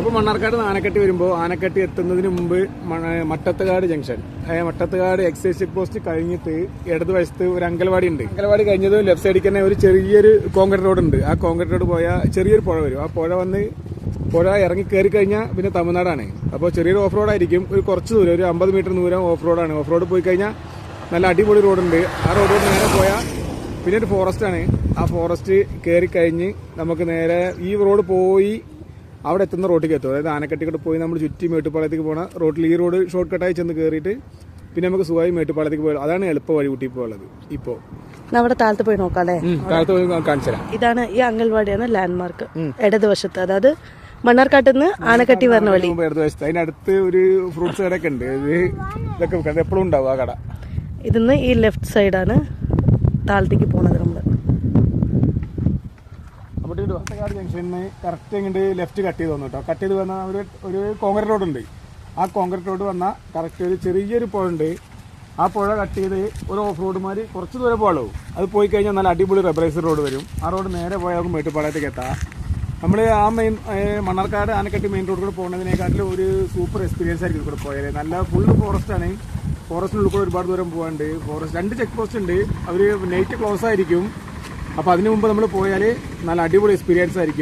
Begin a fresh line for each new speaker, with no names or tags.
അപ്പോൾ മണ്ണാർക്കാട് ആനക്കെട്ടി വരുമ്പോൾ ആനക്കട്ടി എത്തുന്നതിന് മുമ്പ് Mattathukad junction. Mattathukad excise check post കഴിഞ്ഞിട്ട് ഇടത് വശത്ത് ഒരു അങ്കൽവാടി ഉണ്ട്. അങ്കൽവാടി കഴിഞ്ഞതും ലെഫ്റ്റ് സൈഡിൽ തന്നെ ഒരു ചെറിയൊരു കോൺക്രീറ്റ് റോഡ് ഉണ്ട്. ആ കോൺക്രീറ്റ് റോഡ് പോയാൽ ചെറിയൊരു പുഴ വരും. ആ പുഴ വന്ന് പുഴ ഇറങ്ങി കയറി കഴിഞ്ഞാൽ പിന്നെ തമിഴ്നാടാണ്. അപ്പോൾ ചെറിയൊരു ഓഫ് റോഡായിരിക്കും ഒരു കുറച്ച് ദൂരം ഒരു അമ്പത് മീറ്റർ ദൂരം ഓഫ് റോഡാണ് ഓഫ് റോഡ് പോയി കഴിഞ്ഞാൽ നല്ല അടിപൊളി റോഡുണ്ട് ആ റോഡ് നേരെ പോയാൽ പിന്നെ ഒരു ഫോറസ്റ്റ് ആണ്. ആ ഫോറസ്റ്റ് കയറി കഴിഞ്ഞ് നമുക്ക് നേരെ ഈ റോഡ് പോയി അവിടെ എത്തുന്ന റോട്ടിലേക്ക് എത്തും. അതായത് ആനക്കട്ടിക്കൂടെ പോയി നമ്മൾ ചുറ്റി മേട്ടുപ്പാളത്തേക്ക് പോണ റോട്ടിൽ ഈ റോഡ് ഷോർട്ട് കട്ടായി ചെന്ന് കയറിയിട്ട് പിന്നെ നമുക്ക് സുഖമായി മേട്ടുപ്പാളത്തേക്ക് പോയാൽ അതാണ് എളുപ്പ വഴി ഊട്ടി പോയുള്ളത് ഇപ്പോൾ
നമ്മുടെ താഴത്ത് പോയി നോക്കാം അല്ലേ?
കാലത്ത് പോയി കാണിച്ചു
ഇതാണ് ഈ അംഗൻവാടിയാണ് ലാൻഡ്മാർക്ക് ഇടതുവശത്ത്. അതായത് മണ്ണാർക്കാട്ടിൽ നിന്ന് ആനക്കട്ടി വരുന്ന വഴി.
ഇടതുവശത്ത്. ഇടത് വശത്ത് അതിനടുത്ത് ഒരു ഫ്രൂട്ട്സ് കടയൊക്കെ ഉണ്ട്. ഇതൊക്കെ എപ്പോഴും ഉണ്ടാവും ആ കട.
ഇതിന്ന് ഈ ലെഫ്റ്റ് സൈഡാണ് താഴത്തേക്ക് പോണത് നമ്മൾ.
അപ്പോൾ ജംഗ്ഷനിൽ നിന്ന് കറക്റ്റ് ഇങ്ങോട്ട് ലെഫ്റ്റ് കട്ട് ചെയ്ത് വന്നു കേട്ടോ കട്ട് ചെയ്ത് വന്നാൽ ഒരു ഒരു കോൺക്രീറ്റ് റോഡുണ്ട് ആ കോൺക്രീറ്റ് റോഡ് വന്നാൽ കറക്റ്റ് ഒരു ചെറിയൊരു പുഴ ഉണ്ട്. ആ പുഴ കട്ട് ചെയ്ത് ഒരു ഓഫ് റോഡ് മാതിരി കുറച്ച് ദൂരെ പോകുള്ളൂ അത് പോയി കഴിഞ്ഞാൽ നല്ല അടിപൊളി റെബറൈസർ റോഡ് വരും. ആ റോഡ് നേരെ പോയാൽ നമുക്ക് മേട്ടുപ്പാളയത്തേക്ക് എത്താം. നമ്മൾ ആ main Mannarkkad Anakatti main road കൂടെ പോകുന്നതിനേക്കാട്ടിലും ഒരു സൂപ്പർ എക്സ്പീരിയൻസ് ആയിരിക്കും ഇവിടെ പോയാൽ നല്ല ഫുൾ ഫോറസ്റ്റ് ആണ്. ഫോറസ്റ്റിനുള്ളിൽ കൂടെ ഒരുപാട് ദൂരം പോകാണ്ട് ഫോറസ്റ്റ് രണ്ട് ചെക്ക് പോസ്റ്റ് ഉണ്ട്. അവർ നൈറ്റ് ക്ലോസ് ആയിരിക്കും. അപ്പോൾ അതിനു മുമ്പ് നമ്മൾ പോയാൽ നല്ല അടിപൊളി എക്സ്പീരിയൻസ് ആയിരിക്കും.